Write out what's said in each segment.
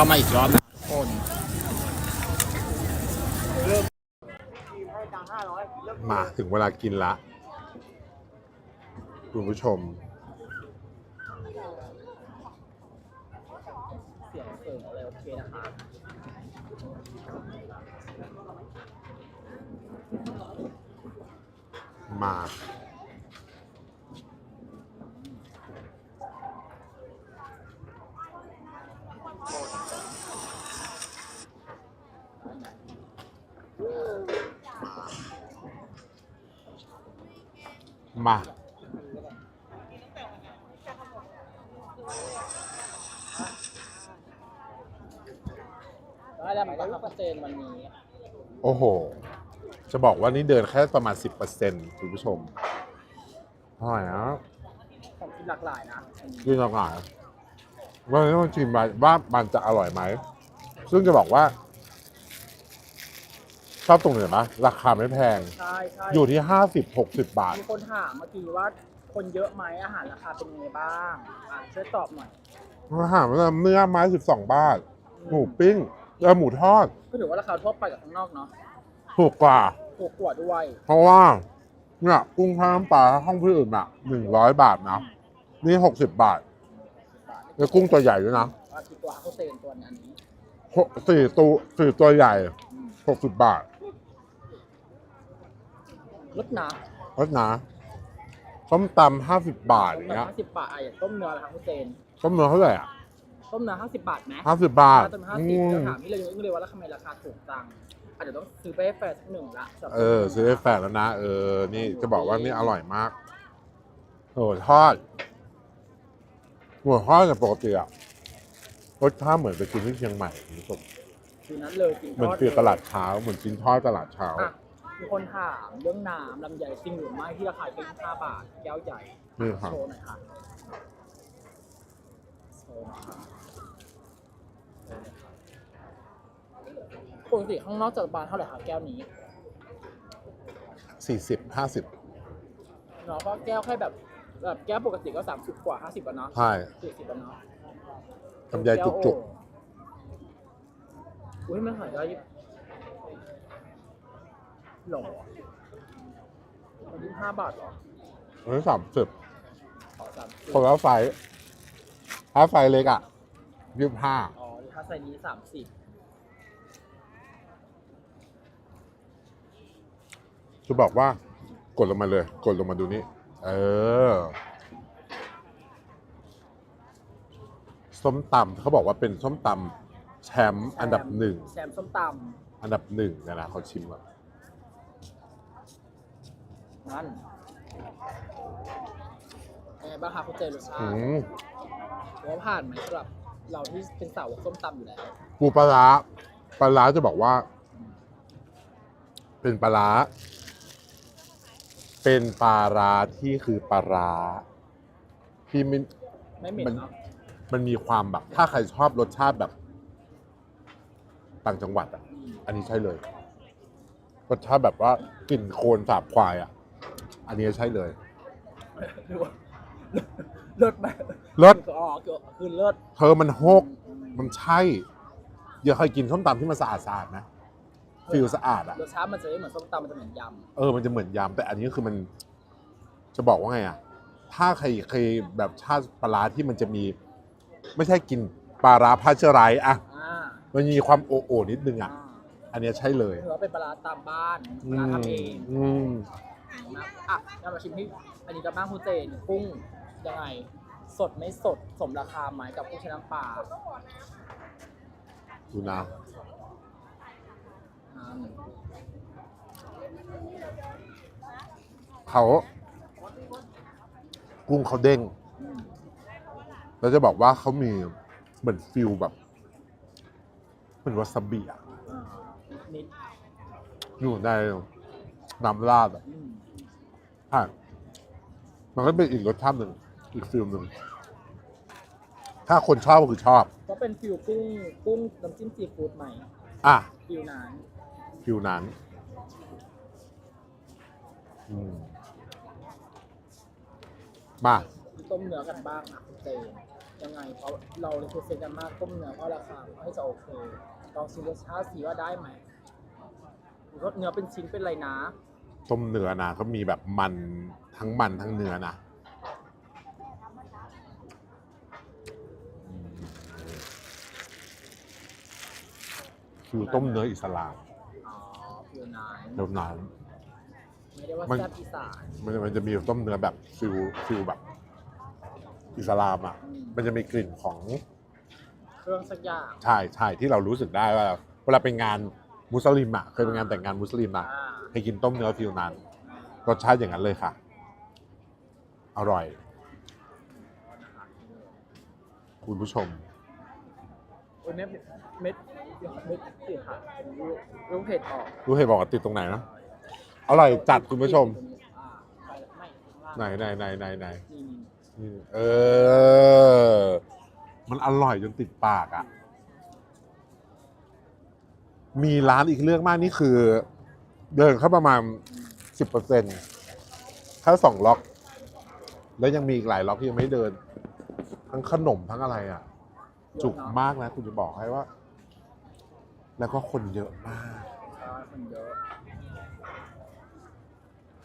เข้ามาอีกรอบนะทุกคนมาถึงเวลากินละ คุณผู้ชม เสียงเสริมอะไรโอเคนะคะมา มาได้แล้วมันก็ห้าเปอร์เซ็นต์วันนี้ โอ้โห จะบอกว่านี่เดินแค่ประมาณ 10%คุณผู้ชมอร่อยนะของกินหลากหลายนะกินหลากหลาย ว่าต้องชิมว่าว่ามันจะอร่อยไหม ซึ่งจะบอกว่า ชอบตรงไหนปะราคาไม่แพง ใช่ใช่อยู่ที่50-60บาท มีคนถามเมื่อกี้ว่า คนเยอะไหมอาหารราคาเป็นยังไงบ้างอะช่วยตอบหน่อยอาหารเนื้อไม้12บาท หมูปิ้งเออหมูทอด ก็ถือว่าราคาทั่วไปกับข้างนอกเนาะถูกกว่า ถูกกว่าด้วย เพราะว่าเนี่ยกุ้งข้าวน้ำปลาห้องที่อื่นอะหนึ่งร้อยบาทนะนี่หกสิบบาท แล้วกุ้งตัวใหญ่ด้วยนะว่ากี่ตัวเขาเซนตัวอันนี้หกสี่ตัวสี่ตัวใหญ่หกสิบบาทลดนะรสนะส้มตำห้าสิบบาทต้มอย่างเนื้เงี้อยห้าสิบบาทอะอย่างต้มเนื้อราคาเขาเซนต้มเนื้อเท่าไหร่อะต้มเนื้อห้าสิบบาทไหมห้าสิบบาทต้มห้าอืสิบมจะถามพี่เลยยังอึ้งเลยว่าแล้วทำไมราคาถูกจังอาจจะต้องซื้อไปให้แฟนสักหนึ่งละสำหรับเออ ซื้อได้แฟนแล้วนะ เออ นี่จะบอกว่านี่อร่อยมาก โอ้ทอด หัวทอดเนี่ยปกติอะรสชาติเหมือนไปกินที่เชียงใหม่คุณผู้ชมคือนั้นเลยกินเหมือนทอดฟิวตลาดเช้าเหมือนกินทอดตลาดเช้าอะมีคนถามเรื่องน้ำลำไยจริงหรือไม่ที่ราคาเป็นห้าบาทแก้วใหญ่นี่ครับโชว์หน่อยค่ะโชว์หน่อยค่ะปกติข้างนอกจัดบานเท่าไหร่คะแก้วนี้สี่สิบห้าสิบเนาะก็แก้วแค่แบบ แบบแก้วปกติก็สามสิบกว่าห้าสิบอะเนาะใช่สี่สิบอะเนาะลำไยจุกๆอุ้ยมันหายได้หรอมันยี่ห้าบาทเหรออันนี้สามสิบขอสามสิบคนละไฟล์ถ้าไฟล์เล็กอะยี่สิบห้าอ๋อถ้าใส่นี้สามสิบจะบอกว่ากดลงมาเลย กดลงมาดูนี่ เออ ส้มตำเขาบอกว่าเป็นส้มตำแชมป์อันดับหนึ่ง แซมส้มตอันดับหนึ่งนะนะเขาชิมอะำนั่นเป็นไงบ้างคะคุณเจรสชาอืติมถือว่าผ่านไหมสำหรับเราที่เป็นสาวกส้มตำอยู่แล้ว ปูปลาร้าปลาร้าจะบอกว่า เป็นปลาร้า เป็นปลาร้าที่คือปลาร้าที่ไม่ไม่เหม็นมันเนาะมันมีความแบบ ถ้าใครชอบรสชาติแบบ ต่างจังหวัดอะอืมอันนี้ใช่เลย รสชาติแบบว่ากลิ่นโคลนสาบควายอะ อันนี้ใช่เลย หรือว่าเลิศไหมเลิศ อ๋อคือคือเลิศ เธอมันโฮกมันใช่อย่าเคยกินส้มตำที่มันสะอาดสะอาดๆนะ ฟิลสะอาดอะรสชาติมันจะไม่เหมือนส้มตำมันจะเหมือนยเออมันจะเหมือนยำแต่อันนี้คือมันจะบอกว่าไงอะถ้าใครเคยแบบชาติปลาร้าที่มันจะมี ไม่ใช่กินปลาร้าพาเชอร์ไรส์อะำอ่ามันมีความโอโอนิดนึงอ่าอะอันเนี้ยใช่เลยถือว่าเป็นปลาร้าตามบ้านปลาร้าทำเองอืมนะอะเรามาชิมที่อันนี้กับบ้างคุณเจนกุ้งยังไง สดไม่สดสมราคาไหมกับกุ้งใช้น้ำปลาดูนะอืม เขากุ้งเขาเด้งอืมแล้วจะบอกว่าเขามีเหมือนฟิลแบบเหมือนวาซาบิอะอ่านิดอยู่ในน้ำราดอะอืมใช่มันก็เป็นอีกรสชาติหนึ่งอีกฟิลหนึ่งถ้าคนชอบก็คือชอบ ก็เป็นฟิวกุ้งกุ้งน้ำจิ้มซีฟู้ดใหม่อะฟิวนั้น ฟิลนั้นมาต้มเนื้อกันบ้างนะคุณเจนยังไงเพราะเราเลยคือเซ็นกันมากต้มเนื้อเพราะราคาให้จะโอเคลองชิมรสชาติสีว่าได้ไหมรสเนื้อเป็นชิ้นเป็นไรนะต้มเนื้อนะก็มีแบบมันทั้งมันทั้งเนื้อนะคือต้มเนื้ออิสลาม อ๋อฟิวนายเดี๋ยวนั้นไม่ได้ว่ามันแซ่บอีสานมันมันจะมีต้มเนื้อแบบฟิลฟิลแบบ อิสลามอะ มันจะมีกลิ่นของเครื่องสักอย่างชายชายที่เรารู้สึกได้ว่าเวลาเป็นงานมุสลิมอะเคยเป็นงานแต่งงานมุสลิมอะอ่าให้กินต้มเนื้อฟิลนั้นรสชาติอย่างนั้นเลยค่ะ อร่อย คุณผู้ชมโอ้ยเม็ด เม็ดเม็ดสีค่ะลูกเผ็ดออกรู้เหตุบอกว่าติดตรงไหนนะอร่อยจัดคุณผู้ชม อ่าไปไม่ข้างไหนล่างไหนไหนไหนไหนนี่นี่เออ มันอร่อยจนติดปากอะ มีร้านอีกเรื่องมากนี่คือ เดินเข้าประมาณสิบเปอร์เซ็นต์แค่สองล็อก แล้วยังมีอีกหลายล็อกที่ยังไม่เดิน ทั้งขนมทั้งอะไรอะ จุกมากนะ คุณจะบอกให้ว่า แล้วก็คนเยอะมากใช่คนเยอะ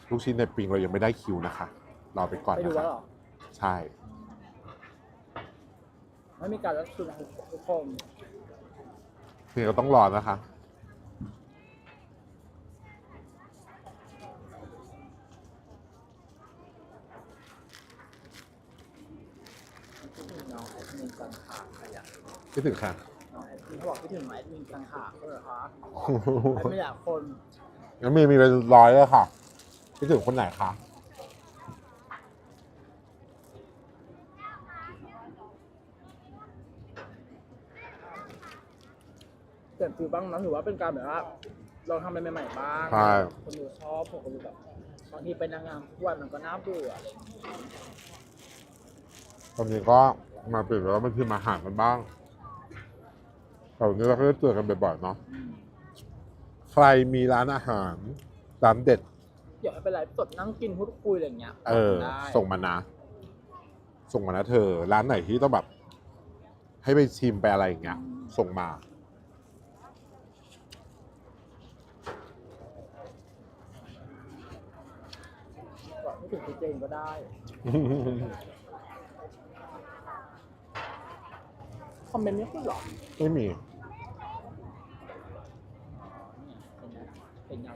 ลูกชิ้นในปิงเรายังไม่ได้คิวนะคะรอไปก่อนไปดูนะแล้คะวเหรอใช่ ไม่มีการรับคิวนะทุกคนเพียงก็ต้องรอนะคะคิดถึงน้องแอดมินสังขารขยะคิดถึงค่ะ บอกคิดถึงน้องแอดมินสังขารเขาเหรอคะแอดไม่อยากคนงั้นมีมีเป็นร้อยเลยค่ะคิดถึงคนไหนคะเปลี่ยนฟิลบ้างนะถือว่าเป็นการแบบว่าลองทำอะไรใหม่ๆบ้าง ใช่คนดูชอบผมก็ดูแบบบางทีเป็นนางงามทุกวันมันก็น่าเบื่ออะไรอย่างเงี้ยตอนนี้ก็มาเปลี่ยนแล้วมันคือมาหารกันบ้าง แต่วันนี้เราก็จะเจอกันบ่อยๆเนาะอืมใครมีร้านอาหารร้านเด็ดอยากให้เป็นไลฟ์สดนั่งกินพูดคุยอะไรอย่างเงี้ยเออ ได้ส่งมานะ ส่งมานะเธอ ร้านไหนที่ต้องแบบ ให้ไปชิมไปอะไรอย่างเงี้ย ส่งมาก็ไม่ถึงคุณเจนก็ได้ อมเมนต์ไม่ขึ้นหรอไม่มีเนี่ยเป็นไง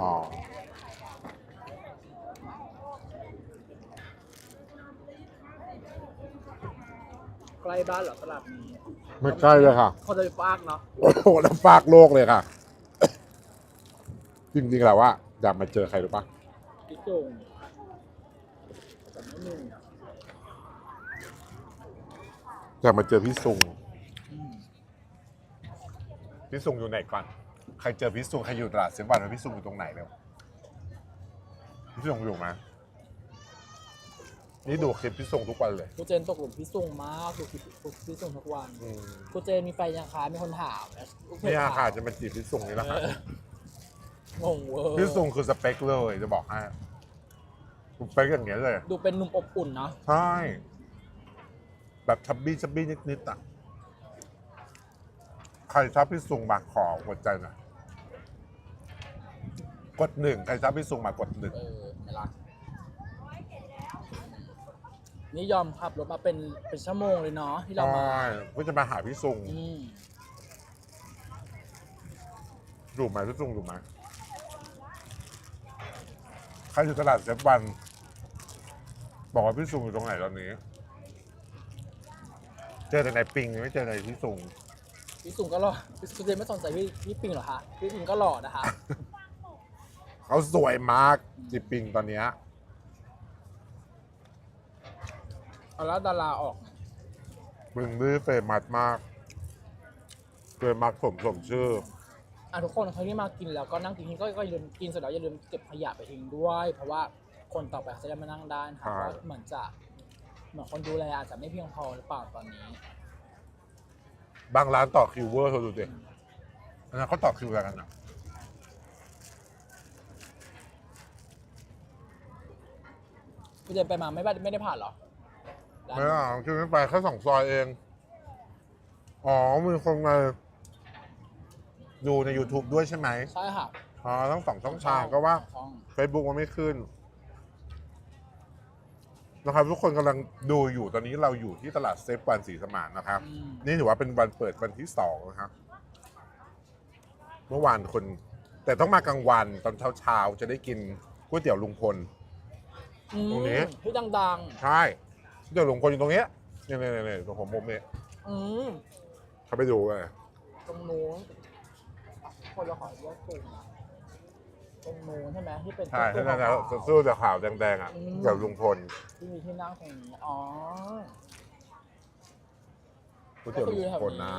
อ๋อใกล้บ้านเหรอตลาดนี้ไม่ใกล้เลยค่ะ คนจะไปฟากเนาะโอ้โหแล้วฝากโลกเลยค่ะ จริงๆแล้วว่าอยากมาเจอใครรู้ปะพี่จุงแต่ไม่มีอะ อยากมาเจอพี่ซุงอืมพี่ซุงอยู่ไหนก่อน ใครเจอพี่ซุงใครอยู่ตลาดเสียงวันว่าพี่ซุงอยู่ตรงไหนเร็วพี่ซุงอยู่ไหมนี่ดูคลิปพี่ซุงทุกวันเลยคุณเจนตกหลุมพี่ซุงมากดูคลิปพี่ซุงทุกวันอืมคุณเจนมีแฟนยังคะมีคนถามนะลูกเพจเนี่ยถามค่ะจะมาจีบพี่ซุงนี่แหละค่ะ เอองงเวอร์พี่ซุงคือสเปคเลยจะบอกให้สเปคอย่างเงี้ยเลย ดูเป็นหนุ่มอบอุ่นเนาะใช่ แบบชับบี้ชับบี้นิดๆอะ ใครชอบพี่ซุงมาขอหัวใจหน่อยกดหนึ่งใครชอบพี่ซุงมากดหนึ่งเออไม่รักนี่ยอมขับรถมาเป็นเป็นชั่วโมงเลยเนาะที่เราใช่มาก็จะมาหาพี่ซุงอืมดูไหมพี่ซุงดูไหมใครอยู่ตลาดเซฟวัน บอกว่าพี่ซุงอยู่ตรงไหนตอนนี้ เจอแต่ในปิงไม่เจอในพี่ซุงพี่ซุงก็หล่อพี่เจนไม่สนใจพี่พี่ปิงเหรอคะพี่ปิงก็หล่อนะคะ เขาสวยมากจีปิงตอนเนี้ยเอาแล้วดาราออก มึงดื้อเฟมัสมากเฟมัสสมสมชื่อ อะทุกคนใครที่มากินแล้วก็นั่งกินก็ก็อย่าลืมกินเสร็จแล้วอย่าลืมเก็บขยะไปทิ้งด้วย เพราะว่าคนต่อไปเขาจะได้มานั่งได้นะใช่คะก็เหมือนจะ เหมือนคนดูแลอาจจะไม่เพียงพอหรือเปล่าตอนนี้ บางร้านต่อคิวเวอร์เธอดูดิอันนั้นเขาต่อคิวอะไรกันอะพี่เจนไปมาไม่ได้ไม่ได้ผ่านเหรอร้านไม่อะคือไม่ไปแค่สองซอยเอง อ๋อ มีคนมาดูใน YouTube ด้วยใช่ไหมใช่ค่ะอ๋อทั้งสองช่องทางก็ว่า ช่อง Facebook มันไม่ขึ้น นะครับทุกคนกำลังดูอยู่ตอนนี้เราอยู่ที่ตลาดเซฟวันศรีสมานนะครับ อืม นี่ถือว่าเป็นวันเปิดวันที่สองนะครับ เมื่อวานคน แต่ต้องมากลางวันตอนเช้าๆจะได้กินก๋วยเตี๋ยวลุงพล อืมตรงนี้ ที่ดังใช่ก๋วยเตี๋ยวลุงพลอยู่ตรงเนี้ยเนี่ยเนี่ยเนี่ยตรงผมมุมเนี่ยๆอืมเขาไปดูเลยตรงนู้นคนละขอแยกกลุ่มนะ ตรงนู้นใช่ไหมที่เป็นใช่ตู้ที่นั่นนะขาวๆสู้แต่ข่าวแดงๆอะอืมเกี่ยวกับลุงพลที่มีที่นั่งตรงนี้อ๋อ ก๋วยเตี๋ยวลุงพลนะ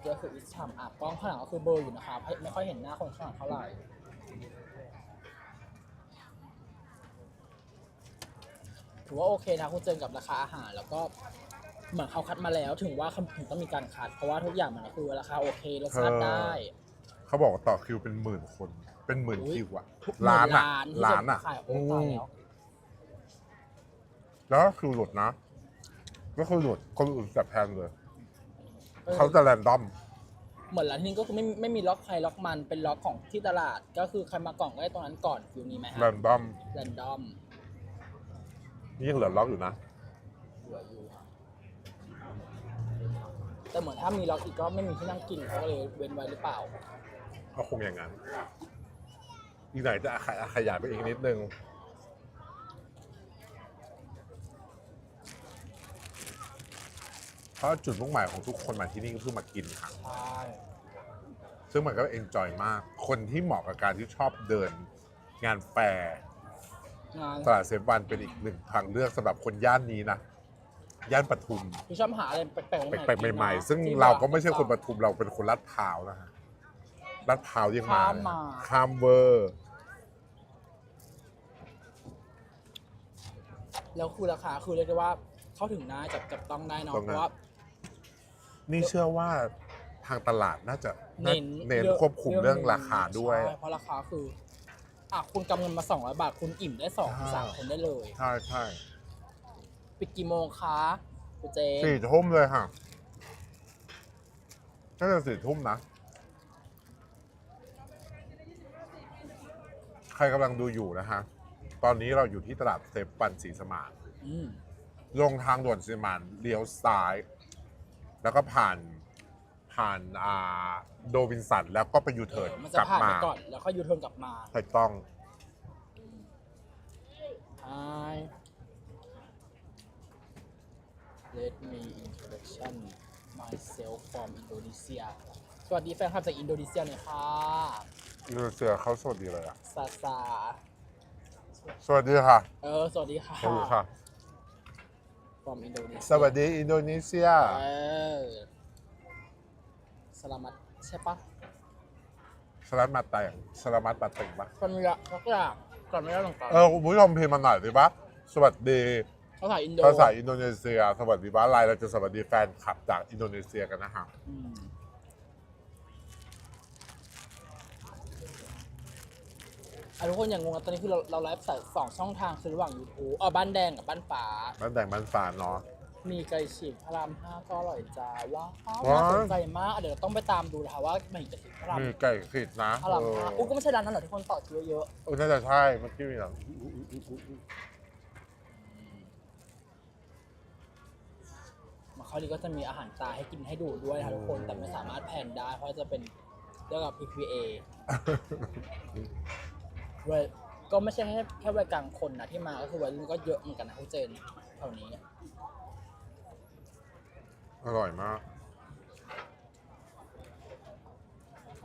เดี๋ยวคืออิชามอะกล้องข้างหลังก็คือเบลอร์อยู่นะครับให้ไม่ค่อยเห็นหน้าคนข้างหลังเท่าไหร่ถือว่าโอเคนะคุณเจนกับราคาอาหาร แล้วก็ เหมือนเขาคัดมาแล้วถึงว่าเขาถึงต้องมีการคัด เพราะว่าทุกอย่างมันก็คือราคาโอเครสชาติได้ เขาบอกว่าต่อคิวเป็นหมื่นคน เป็นหมื่นอุ๊ยคิวอะทุกล้านอะที่ล้าจะนอะขายโอ้อืตายมแล้วแล้วก็คือหลุดนะ ก็คือหลุดคนอื่นจับแทนเลยออเขาจะแรนดอมเหมือนร้านนี้ก็คือไม่ไม่มีล็อกใครล็อกมันเป็นล็อกของที่ตลาด ก็คือใครมาก่อนก็ได้ตรงนั้นก่อนฟิวนี้ไหมฮะแรนดอมแรนดอมนี่ยังเหลือล็อกอยู่นะเหลืออยู่ แต่เหมือนถ้ามีล็อกอีกก็ไม่มีที่นั่งกินเขาก็เลยเว้นไว้หรือเปล่า ก็คงอย่างนั้น อีกหน่อยจะขยขยายไปอีกนิดนึง เพราะจุดมุ่งหมายของทุกคนมาที่นี่ก็คือมากินค่ะ ใช่ ซึ่งมันก็เอนจอยมาก คนที่เหมาะกับการที่ชอบเดิน งานแฟร์งานตลาดเซฟวันเป็นอีกหนึ่งทางเลือกสำหรับคนย่านนี้นะ ย่านปทุมคือชอบหาอะไรแปลกๆแปลกๆใหม่ๆ ซึ่งเราก็ไม่ใช่คนปทุมเราเป็นคนลาดพร้าวนะฮะลาดพร้าวยังมาเลยข้ามเวอร์ แล้วคือราคาคือเรียกได้ว่าเข้าถึงได้จับจับต้องได้เนาะตรงเพนั้นราะว่า นี่เชื่อว่าทางตลาดน่าจะเน้นเน้นยอะควบคุมเรื่องราคาด้วย ใช่เพราะราคาคืออะคุณกำเงินมา 200 บาท คุณอิ่มได้สองถึงสามคนได้เลย ใช่ใช่ ปิดกี่โมงคะคุณเจนสี่ทุ่มเลยค่ะน่าจะสี่ทุ่มนะ ใครกำลังดูอยู่นะฮะ ตอนนี้เราอยู่ที่ตลาดเซฟปันศรีสมาน อืมลงทางด่วนศรีสมานเลี้ยวซ้าย แล้วก็ผ่านผ่านอ่าโดวินสัน แล้วก็ไปยูเอเทิร์อนมันจะกลับผ่านมาไปก่อน แล้วค่อยยูเทิร์นกลับมาถูกต้อง ใช่ Let me introduction myself from Indonesia สวัสดีแฟนคลับจากอินโดนีเซียหน่อยค่ะอินโดนีเซียเขาสวัสดีเลยอะซาซาสวัสดีค่ะ เออ สวัสดีค่ะ สวัสดีค่ะ from Indonesia สวัสดีอินโดนีเซีย เออสลามัดใช่ปะสลัดมาแต่งสลัดมาแต่งปะคนละสักอย่างก่อนไม่ได้ลงก่อนเออคุณผู้ชมพิมพ์มาหน่อยสิปะสวัสดี ภาษาอินโดภาษาอินโดนีเซีย สวัสดีบ้านไลน์เราจะสวัสดีแฟนคลับจากอินโดนีเซียกันนะฮะอืมอะทุกคนอย่างงงนะตอนนี้คือเราเราไลฟ์สดสองช่องทางคือระหว่าง YouTube อ๋อบ้านแดงกับบ้านป่า บ้านแต่งบ้านฝานเนาะ มีไก่ฉีกพระรามห้าก็อร่อยจ้าว้าวว้าว น่าสนใจมากอะเดี๋ยวเราต้องไปตามดูนะคะว่ามันไก่ฉีกพระรามมีไก่ขีดนะพระรามเออห้าอุ้ยก็ไม่ใช่ร้านนั้นเหรอที่คนต่อคิวเยอะเออน่าจะใช่เมื่อกี้มีหลัง มาเขาดีก็จะมีอาหารตาให้กินให้ดูด้วยนะคะทุกคนแต่ไม่สามารถแพนได้ เพราะจะเป็นเรื่องกับ PPA เว้ยก็ไม่ใช่แค่แค่วัยกลางคนนะที่มาก็คือวัยรุ่นก็เยอะเหมือนกันนะคุณเจนแถวนี้ อร่อยมาก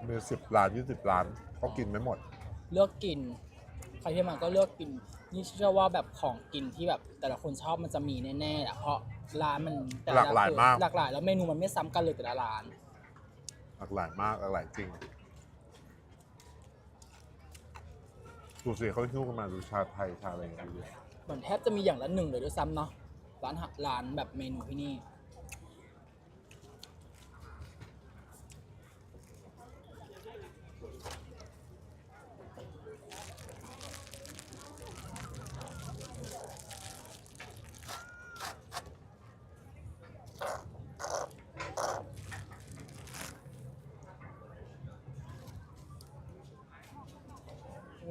มีสิบล้านยี่สิบล้านเขากินไม่หมด เลือกกิน ใครที่มาก็เลือกกิน นี่เชื่อว่าแบบของกินที่แบบแต่ละคนชอบมันจะมีแน่ๆแหละเพราะร้านมันแต่ะหลากหลายมาก หลากหลายแล้วเมนูมันไม่ซ้ำกันเลยแต่ละร้าน หลากหลายมากหลากหลายจริงดูสิเขาหิ้วกันมาดูชาไทยชาอะไรอย่างเงี้ย เหมือนแทบจะมีอย่างละหนึ่งเลยด้วยซ้ำเนาะร้านอาหารร้านแบบเมนูที่นี่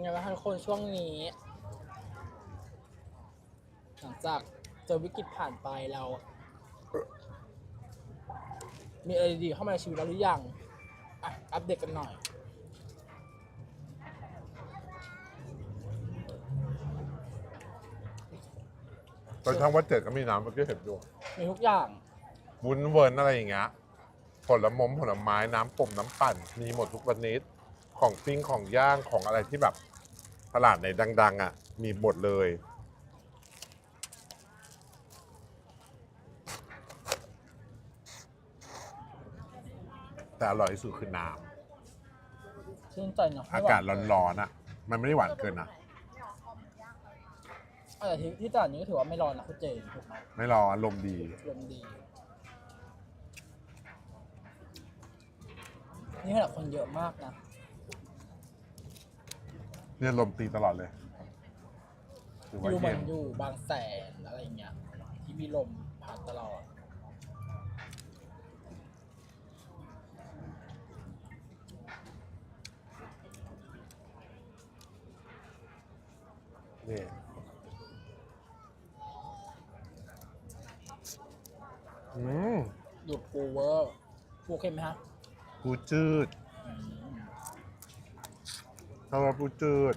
ไงบ้างคะทุกคน ช่วงนี้ หลังจากเจอวิกฤตผ่านไปเรา มีอะไรดีๆเข้ามาในชีวิตเราหรือยังอะอัปเดตกันหน่อย ตอนช่างวัดเจ็ดก็มีน้ำเมื่อกี้เห็นอยู่มีทุกอย่าง วุ้นเวิร์นอะไรอย่างเงี้ยผลมมผลไม้น้ำปุ่มน้ำปั่น มีหมดทุกวันนี้ของปิ้งของย่างของอะไรที่แบบ ตลาดไหนดัง ๆ อะ มีหมดเลย แต่อร่อยที่สุดคือน้ชื่นใจเนาะำอากาศร้อนๆอะ มันไม่ได้หวานเกินนะแต่ที่ที่ตลาดนี้ก็ถือว่าไม่ร้อนนะคุณเจนถูกไหมไม่ร้อนลมดี ลมดี นี่ขนาดคนเยอะมากนะ เนี่ยลมตีตลอดเลยถือว่าอยู่เหมืเย็อนนอยู่บางแสนอะไรเงี้ยที่มีลมผ่านตลอด นี่อืมดูดปูเวอร์ปูเค็มไหมฮะปูจืดอืม ชอบว่าปูจืด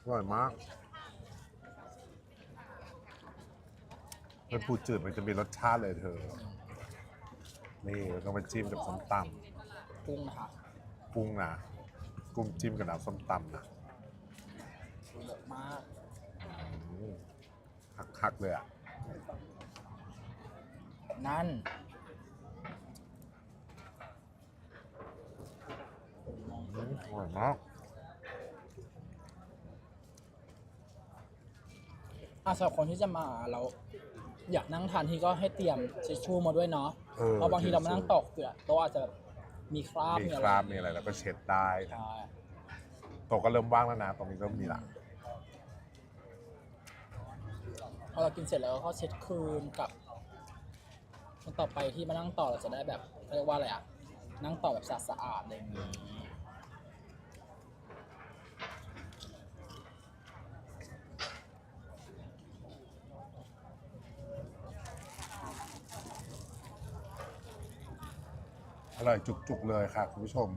อร่อยมากเป็นปูจืดมันจะมีรสชาติเลยเธอ นี่เราต้องไปจิ้มกับส้มตกุ้งนะคะำกุ้งนะกุ้งจิ้มกับน้ำส้มตำนะเยอะมากอืมหักๆเลยอะ นั่น อืมอร่อยมากอะสำหรับคนที่จะมาเราอยากนั่งทานที่ก็ให้เตรียมทิชชู่มาด้วยเนาะเออเพราะบางทีเรามานั่งตอกเกลือโต๊ะอาจจะมีคราบมีมีอะคไรราบมีอะไรแล้วก็เช็ดได้ใช่โต๊ะก็เริ่มว่างแล้วนะตรงนี้เริ่มมีละพอเรากินเสร็จแล้วก็เช็ดคืนกับคนต่อไปที่มานั่งต่อเราจะได้แบบเขาเรียกว่าอะไรอะนั่งต่อแบบสะสะอาดๆอะไรอย่างนี้ ร่อยจุกๆเลยค่ะคุณผู้ชม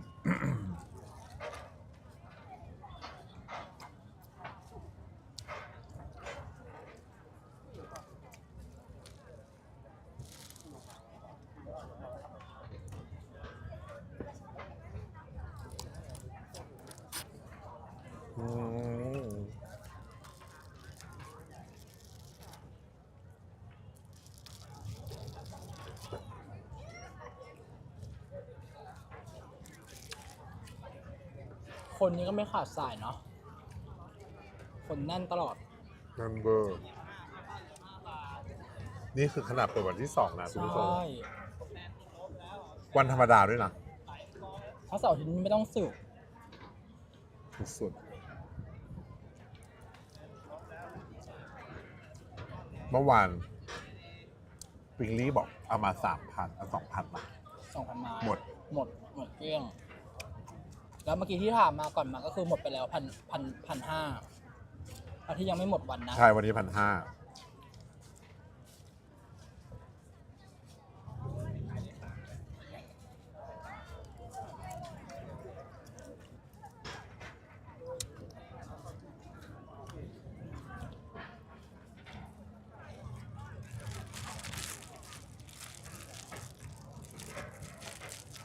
อืม คนนี้ก็ไม่ขาดสายเนาะ คนแน่นตลอด นันเบอร์ นี่คือขนาดเปิดวันที่สองนะคุณใช่ผู้ชมวันธรรมดาด้วยนะถ้าเสาร์อาทิตย์นี้ไม่ต้องสืบสุดๆเมื่อวานปิงลี่บอกเอามาสามพันเอาสองพันมา สองพันไม้หมด หมด หมดเกลี้ยง แล้วเมื่อกี้ที่ถามมาก่อนมาก็คือหมดไปแล้วพันพันพันห้าอันที่ยังไม่หมดวันนะ ใช่วันนี้พันห้า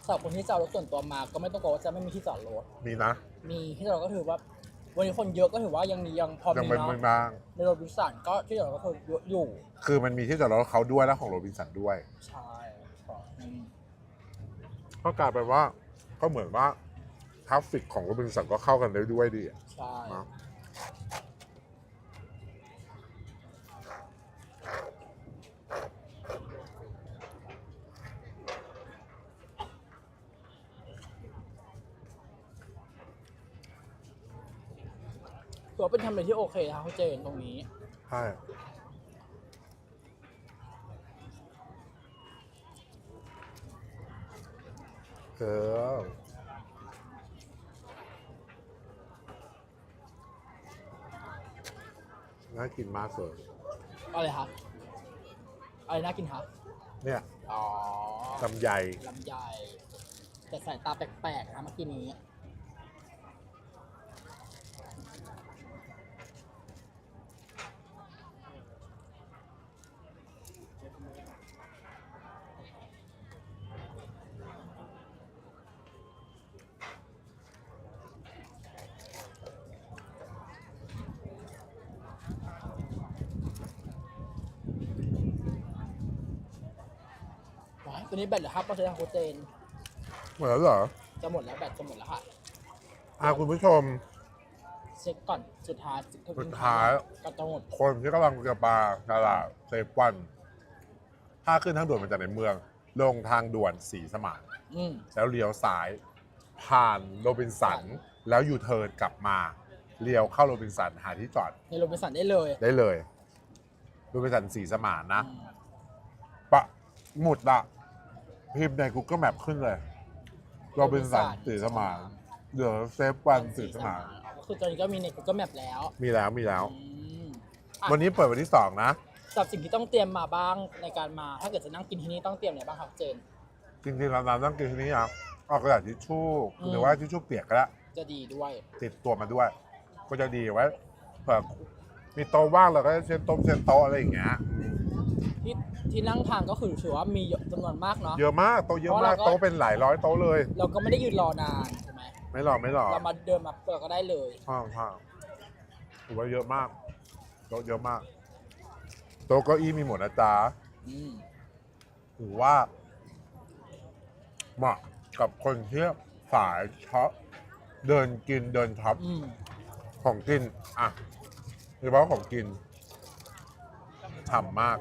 สำหรับคนที่ จะเอารถส่วนตัวมา ก็ไม่ต้องกลัวว่าจะไม่มีที่จอดรถ มีนะมีที่จอดรถก็ถือว่า วันนี้คนเยอะก็ถือว่ายังมียังพอยังมีเป็นเนาะไม่บ้าง ในรถวิสันก็ที่จอดรถก็คือเยอะอยู่ คือมันมีที่จอดรถเขาด้วยและของโรบินสันด้วย ใช่ครับอืมก็กลายเป็นว่าก็เหมือนว่าทราฟฟิกของโรบินสันก็เข้ากันได้ด้วยดีอะ ใช่เนอ ถือว่าเป็นทำเลที่โอเคนะเขาเจนตรงนี้ ใช่เออน่ากินมากเลยอะไรคะอะไรน่ากินคะเนี่ยอ๋อลำไยลำไยแต่สายตาแปลกๆนะเมื่อกี้นี้ แบตเหลือห้าเปอร์เซ็นต์โคเจนเหมือนเหรอจะหมดแล้วแบตจะหมดแล้วค่ะอะคุณผู้ชม เช็คก่อนสุดท้ายสุดท้าย ก็จะหมดคนที่กำลังจะมาตลาดเซฟวัน ถ้าขึ้นทางด่วนมาจากในเมือง ลงทางด่วนสีสมานอืมแล้วเลี้ยวซ้าย ผ่านโรบินสัน แล้วยูเทิร์นกลับมาเลี้ยวเข้าโรบินสันหาที่จอด ในโรบินสันได้เลย ได้เลยโรบินสันสีสมานนะอืมปะหมุดละ พิมพ์ใน Google Map ขึ้นเลยโรบินสันสีสมานเดี๋ยวเซฟวันสีสมานก็คือตอนนี้ก็มีใน Google Map แล้วมีแล้วมีแล้ว อืมอะวันนี้เปิดวันที่สองนะ สำหรับสิ่งที่ต้องเตรียมมาบ้างในการมา ถ้าเกิดจะนั่งกินที่นี่ต้องเตรียมอะไรบ้างครับเจน จริงๆเราน้ำต้องกินที่นี่ครับเอากระดาษทิชชู่อืม หรือว่าทิชชู่เปียกก็ได้จะดีด้วย ติดตัวมาด้วย ก็จะดีไว้เผื่อมีโต๊ะว่างเราก็จะเช็ดโต๊ะเช็ดโต๊ะอะไรอย่างเงี้ยอืม ที่ที่นั่งทานก็คือถือว่ามีจำนวนมากเนาะ เยอะมากโต๊ะเยอะเพราะมากเราก็ โต๊ะเป็นหลายร้อยโต๊ะเลย เราก็ไม่ได้ยืนรอนานใช่ไหมไม่หรอกไม่หรอกเรามาเดินมาเปิดก็ได้เลยห้างห้างถือว่าเยอะมากโต๊ะเยอะมาก โต๊ะเก้าอี้มีหมดนะจ๊ะอืมถือว่า เหมาะกับคนที่สายช็อปเดินกินเดินช็อปอืมของกิน อะโดยเฉพาะของกินฉ่ำมาก